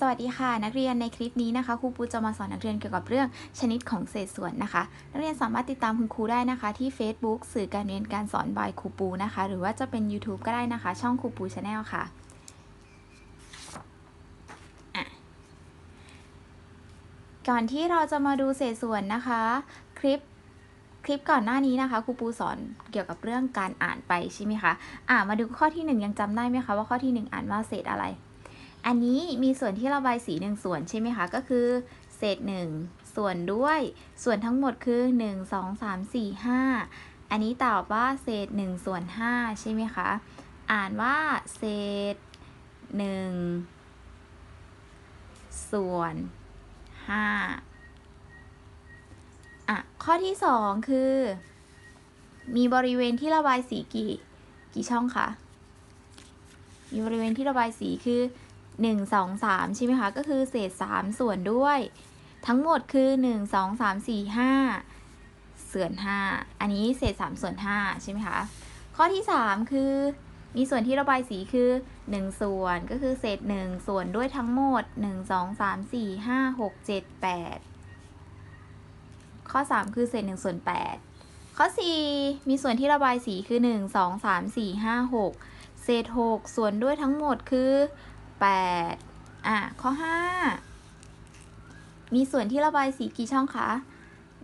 สวัสดีค่ะ นักเรียนในคลิปนี้นะคะครูปูจะมาสอนนักเรียนเกี่ยวกับเรื่องชนิดของเศษส่วนนะคะ นักเรียนสามารถติดตามคุณครูได้นะคะ ที่ Facebook สื่อการเรียนการสอนบายครูปูนะคะ หรือว่าจะเป็น YouTube ก็ได้นะคะ ช่องครูปูชาแนลค่ะก่อนที่เราจะมาดูเศษส่วนนะคะ คลิปคลิปก่อนหน้านี้นะคะครูปูสอนเกี่ยวกับเรื่องการอ่านไปใช่ไหมคะอ่ามาดูข้อที่หนึ่งยังจำได้ไหมคะว่าข้อที่หนึ่งอ่านว่าเศษอะไร อันนี้มีส่วนที่ระบายสีหนึ่งส่วนใช่ไหมคะ ก็คือ เศษหนึ่งส่วนด้วย ส่วนทั้งหมดคือ1 2 3 4 5อันนี้ตอบว่าเศษ1ส่วน5ใช่ไหมคะ อ่านว่าเศษ1ส่วน5อะ ข้อที่2คือ มีบริเวณที่ระบายสีกี่ กี่ช่องคะ มีบริเวณที่ระบายสีคือ 1 2 3 ใช่ไหมคะ ก็คือเศษ 3 ส่วนด้วย ทั้งหมดคือ 1 2 3 4 5 ส่วน 5 อันนี้เศษ 3 ส่วน 5 ใช่ไหมคะ ข้อที่ 3 คือ มีส่วนที่ระบายสีคือ 1 ส่วนก็คือเศษ 1 ส่วนด้วยทั้งหมด 1 2 3 4 5 6 7 8 ข้อ 3 คือเศษ 1 ส่วน 8 ข้อ 4 มีส่วนที่ระบายสีคือ 1 2 3 4 5 6 เศษ 6 ส่วนด้วยทั้งหมดคือ 8 อะ ข้อ 5 มีส่วนที่ระบายสีกี่ช่องคะ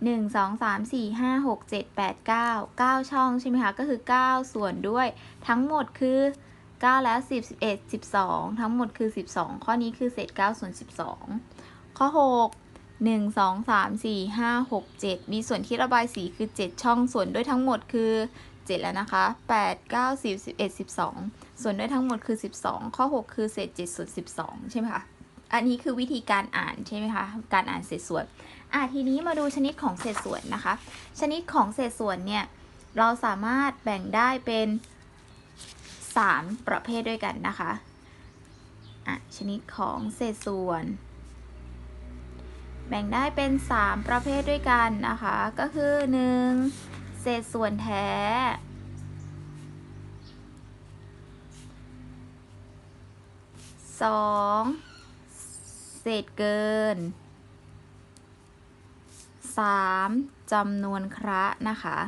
1 2 3 4 5 6 7 8 9 9 ช่องใช่ไหมคะ ก็คือ 9 ส่วนด้วยทั้งหมดคือ 9 แล้ว 10 11 12 ทั้งหมดคือ 12 ข้อนี้คือเศษ 9 ส่วน 12 ข้อ 6 1 2 3 4 5 6 7 มีส่วนที่ระบายสีคือ 7 ช่องส่วนด้วยทั้งหมดคือ 7 แล้วนะคะ 8 9 10 11 12 ส่วนด้วยทั้งหมดคือ 12 ข้อ 6 คือเศษ7ส่วน12 ใช่ไหมคะ อันนี้คือวิธีการอ่านใช่ไหมคะ การอ่านเศษส่วน อะทีนี้มาดูชนิดของเศษส่วนนะคะ ชนิดของเศษส่วนเนี่ย เราสามารถแบ่งได้เป็น 3 ประเภทด้วยกันนะคะ อะชนิดของเศษส่วน แบ่งได้เป็น 3 ประเภทด้วยกันนะคะ ก็คือ 1. เศษส่วนแท้ 2. เศษเกิน 3. จำนวนคระนะคะ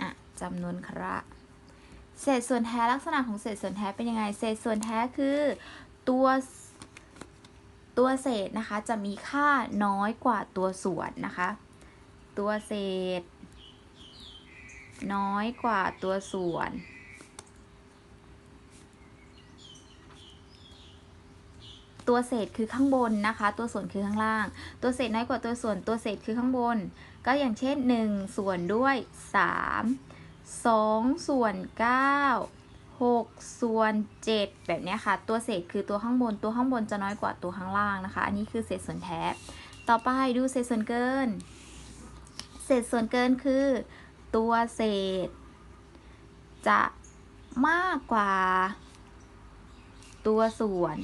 อะจำนวนคระเศษส่วนแท้ลักษณะของเศษส่วนแท้เป็นยังไง เศษส่วนแท้คือตัวตัวเศษนะคะจะมีค่าน้อยกว่าตัวส่วนนะคะ ตัวเศษ น้อยกว่าตัวส่วน ตัวเศษคือข้างบนนะคะ ตัวส่วนคือข้างล่าง ตัวเศษน้อยกว่าตัวส่วน ตัวเศษคือข้างบน ก็อย่างเช่น 1 ส่วนด้วย 3 2 ส่วน 9 6 ส่วน 7 แบบนี้ค่ะ ตัวเศษคือตัวข้างบน ตัวข้างบนจะน้อยกว่าตัวข้างล่างนะคะ อันนี้คือเศษส่วนแท้ ต่อไปดูเศษส่วนเกิน เศษส่วนเกินคือ ตัวเศษ จะมากกว่า ตัวส่วน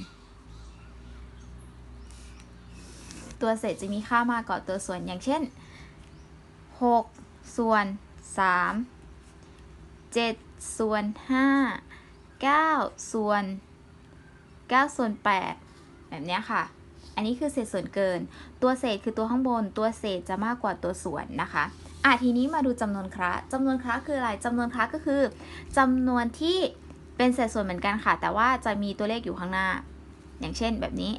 ตัวเศษจะมีค่ามากกว่าตัวส่วนอย่างเช่น 6 ส่วน 3 7 ส่วน 5 9 ส่วน 9 ส่วน 8 แบบนี้ค่ะ อันนี้คือเศษส่วนเกิน ตัวเศษคือตัวข้างบน ตัวเศษจะมากกว่าตัวส่วนนะคะอะทีนี้มาดูจำนวนคระจำนวนคระคืออะไรจำนวนคระก็คือจำนวนที่เป็นเศษส่วนเหมือนกันค่ะ แต่ว่าจะมีตัวเลขอยู่ข้างหน้า อย่างเช่นแบบนี้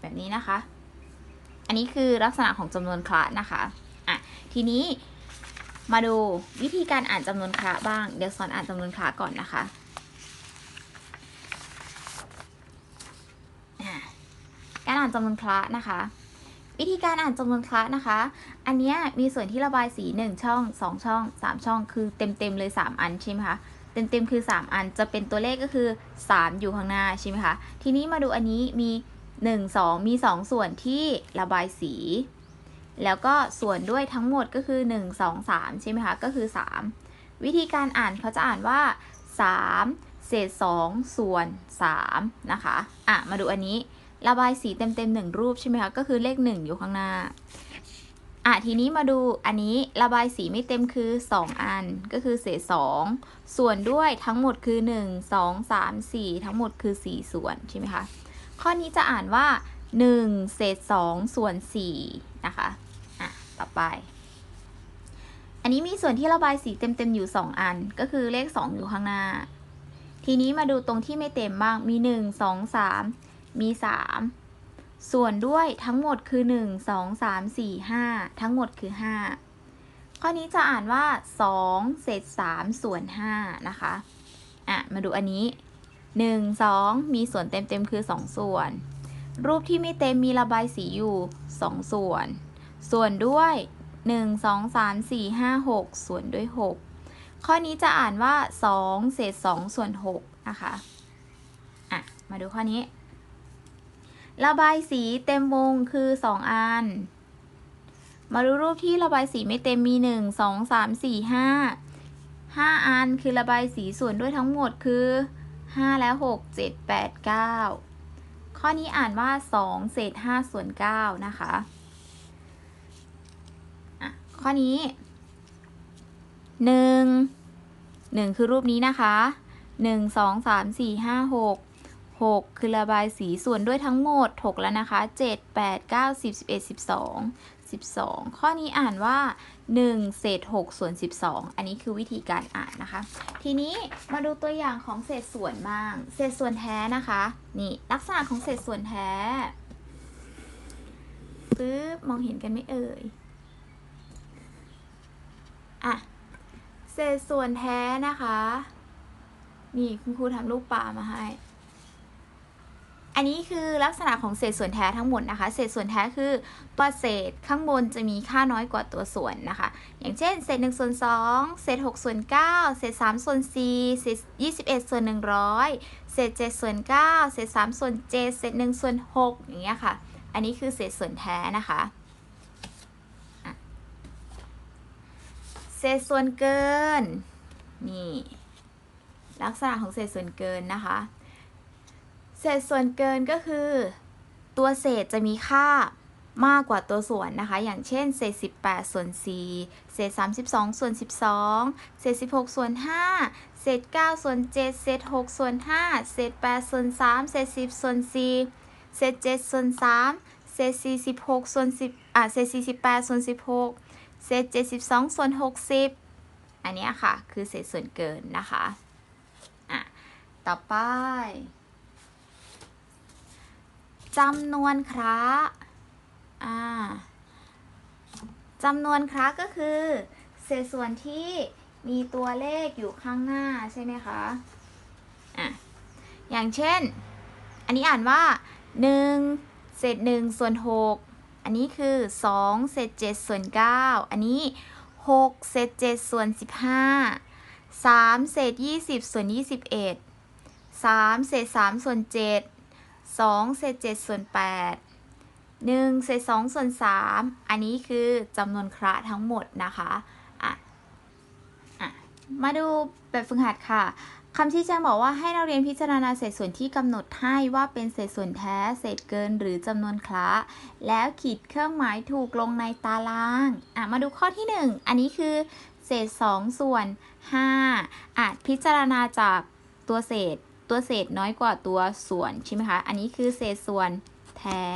แบบนี้นะคะ อันนี้คือลักษณะของจำนวนคระนะคะอะทีนี้มาดูวิธีการอ่านจำนวนคระบ้าง เดี๋ยวสอนอ่านจำนวนคระก่อนนะคะ การอ่านจำนวนคระนะคะ วิธีการอ่านจำนวนคระนะคะ อันเนี้ยมีส่วนที่ระบายสี 1 ช่อง 2 ช่อง 3 ช่อง คือเต็มเต็มๆเลย 3 อันใช่ไหมคะเต็มเต็มๆคือ 3 อันจะเป็นตัวเลขก็คือ 3 อยู่ข้างหน้าใช่ไหมคะทีนี้มาดูอันนี้มี 1 2 มี 2 ส่วนที่ระบายสี แล้วก็ส่วนด้วยทั้งหมดก็คือ 1 2 3 ใช่ไหมคะก็คือ 3 วิธีการอ่านเขาจะอ่านว่า 3 เศษ 2 ส่วน 3 นะคะ อะ มาดูอันนี้ ระบายสีเต็มๆหนึ่งรูปใช่ไหมคะ ก็คือเลข1อยู่ข้างหน้า อะทีนี้มาดูอันนี้ระบายสีไม่เต็มคือ 2 อันก็คือเศษ 2 ส่วนด้วยทั้งหมดคือ 1 2 3 4 ทั้งหมดคือ 4 ส่วนใช่ไหมคะ ข้อนี้จะอ่านว่า 1 เศษ 2 ส่วน 4 นะคะ อะ ต่อไป อันนี้มีส่วนที่ระบายสีเต็มๆอยู่ 2 อัน ก็คือเลข 2 อยู่ข้างหน้า ทีนี้มาดูตรงที่ไม่เต็มบ้างมี 1 2 3 มี 3 ส่วนด้วยทั้งหมดคือ 1 2 3 4 5 ทั้งหมดคือ 5 ข้อนี้จะอ่านว่า 2 เศษ 3 ส่วน 5 นะคะ อะ มาดูอันนี้ 1 2 มีส่วนเต็มๆคือ 2 ส่วน รูปที่ไม่เต็มมีระบายสีอยู่ 2 ส่วน ส่วนด้วย 1 2 3 4 5 6 ส่วนด้วย 6 ข้อนี้จะอ่านว่า 2 เศษ 2 ส่วน 6 นะคะ อะ มาดูข้อนี้ ระบายสีเต็มวงคือ 2 อัน มาดูรูปที่ระบายสีไม่เต็มมี 1 2 3 4 5 5 อันคือระบายสีส่วนด้วยทั้งหมดคือ 5 แล้ว6 7 8 9 ข้อนี้อ่านว่า 2 เศษ 5 ส่วน 9 นะคะอะข้อนี้ 1 1 คือรูปนี้นะคะ 1 2 3 4 5 6 6 คือระบายสีส่วนด้วยทั้งหมด 6 แล้วนะคะ 7 8 9 10 11 12 12 ข้อนี้อ่านว่า 1 เศษ 6 ส่วน 12 อันนี้คือวิธีการอ่านนะคะ ทีนี้มาดูตัวอย่างของเศษส่วนบ้าง เศษส่วนแท้นะคะ นี่ลักษณะของเศษส่วนแท้ปึ๊บมองเห็นกันไหมเอ่ย อะ เศษส่วนแท้นะคะ นี่คุณครูทำรูปปลามาให้ อันนี้คือลักษณะของเศษส่วนแท้ทั้งหมดนะคะ เศษส่วนแท้คือตัวเศษข้างบนจะมีค่าน้อยกว่าตัวส่วนนะคะ อย่างเช่น เศษ1ส่วน2เศษ6ส่วน9เศษ3ส่วน4เศษ21ส่วน100 เศษ7ส่วน9เศษ3ส่วน7เศษ1ส่วน6อย่างเงี้ยค่ะ อันนี้คือเศษส่วนแท้นะคะอะเศษส่วนเกิน นี่ ลักษณะของเศษส่วนเกินนะคะ เศษส่วนเกินก็คือ ตัวเศษจะมีค่ามากกว่าตัวส่วนนะคะ อย่างเช่นเศษ 18 ส่วน 4 เศษ 32 ส่วน 12 เศษ 16 ส่วน 5 เศษ 9 ส่วน 7 เศษ 6 ส่วน 5 เศษ 8 ส่วน 3 เศษ 10 ส่วน 4 เศษ 7 ส่วน 3 เศษ 46 ส่วน 10 อะเศษ 48 ส่วน 16 เศษ 72 ส่วน 60 อันนี้ค่ะ คือเศษส่วนเกินนะคะ อะ ต่อไป จำนวนคระอ่าจำนวนคระก็คือ เศษส่วนที่มีตัวเลขอยู่ข้างหน้าใช่ไหมคะอะอย่างเช่น อันนี้อ่านว่า 1 เศษ1ส่วน 6 อันนี้คือ 2 เศษ7ส่วน 9 อันนี้ 6 เศษ7ส่วน 15 3 เศษ 20 ส่วน 21 3 เศษ 3 ส่วน 7 สองเศษเจ็ดส่วนแปดหนึ่งเศษสองส่วนสามอันนี้คือจำนวนคระทั้งหมดนะคะอะอะมาดูแบบฝึกหัดค่ะคำชี้แจงบอกว่าให้นักเรียนพิจารณาเศษส่วนที่กำหนดให้ว่าเป็นเศษส่วนแท้ เศษเกินหรือจำนวนคระแล้วขีดเครื่องหมายถูกลงในตารางอะมาดูข้อที่หนึ่งอันนี้คือ เศษสองส่วนห้าอะพิจารณาจากตัวเศษ ตัวเศษน้อยกว่าตัวส่วนใช่ไหมคะ อันนี้คือเศษส่วนแท้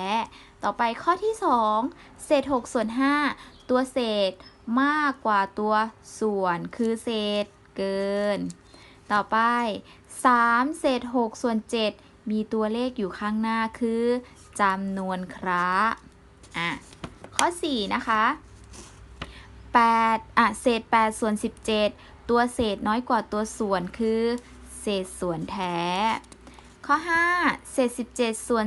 ต่อไปข้อที่ 2 เศษ 6 ส่วน 5 ตัวเศษมากกว่าตัวส่วนคือเศษเกิน ต่อไป 3 เศษ 6 ส่วน 7 มีตัวเลขอยู่ข้างหน้าคือจำนวนคระอะข้อ 4 นะคะ8อะเศษ 8 ส่วน 17 ตัวเศษน้อยกว่าตัวส่วนคือ เศษส่วนแท้ ข้อ 5 เศษ 17 ส่วน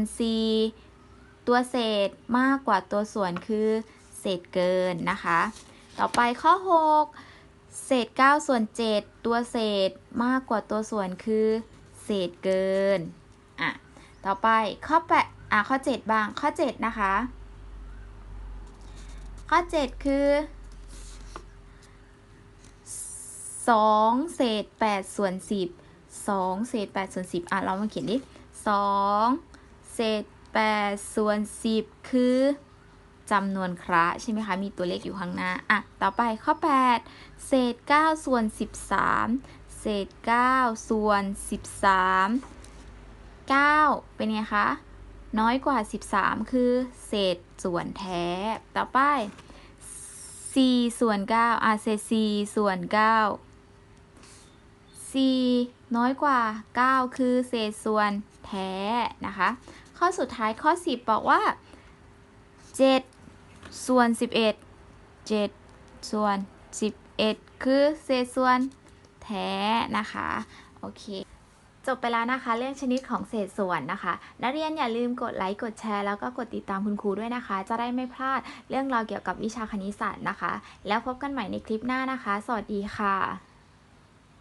4 ตัวเศษมากกว่าตัวส่วนคือเศษเกินนะคะ ต่อไปข้อ 6 เศษ 9 ส่วน 7 ตัวเศษมากกว่าตัวส่วนคือเศษเกิน อะ ต่อไปข้อ8อะข้อ 7 บ้าง ข้อ 7 นะคะ ข้อ 7 คือ2เศษ8ส่วน 10 2 เศษ8ส่วน10 อะ เรามาเขียนดิ2 เศษ8ส่วน 10 คือจำนวนคระใช่ไหมคะ มีตัวเลขอยู่ข้างหน้า อะ ต่อไปข้อ 8 เศษ 9 ส่วน 13 เศษ 9 ส่วน 13 9 เป็นไงคะ น้อยกว่า 13 คือ เศษส่วนแท้ ต่อไป 4 ส่วน 9 อะ เศษ 4 ส่วน 9 4 น้อยกว่า 9 คือเศษส่วนแท้นะคะ ข้อสุดท้ายข้อ 10 บอกว่า 7 ส่วน 11 7 ส่วน 11 คือเศษส่วนแท้นะคะ โอเค จบไปแล้วนะคะ เรื่องชนิดของเศษส่วนนะคะ นักเรียนอย่าลืมกดไลค์กดแชร์แล้วก็กดติดตามคุณครูด้วยนะคะ จะได้ไม่พลาดเรื่องราวเกี่ยวกับวิชาคณิตศาสตร์นะคะ แล้วพบกันใหม่ในคลิปหน้านะคะ สวัสดีค่ะ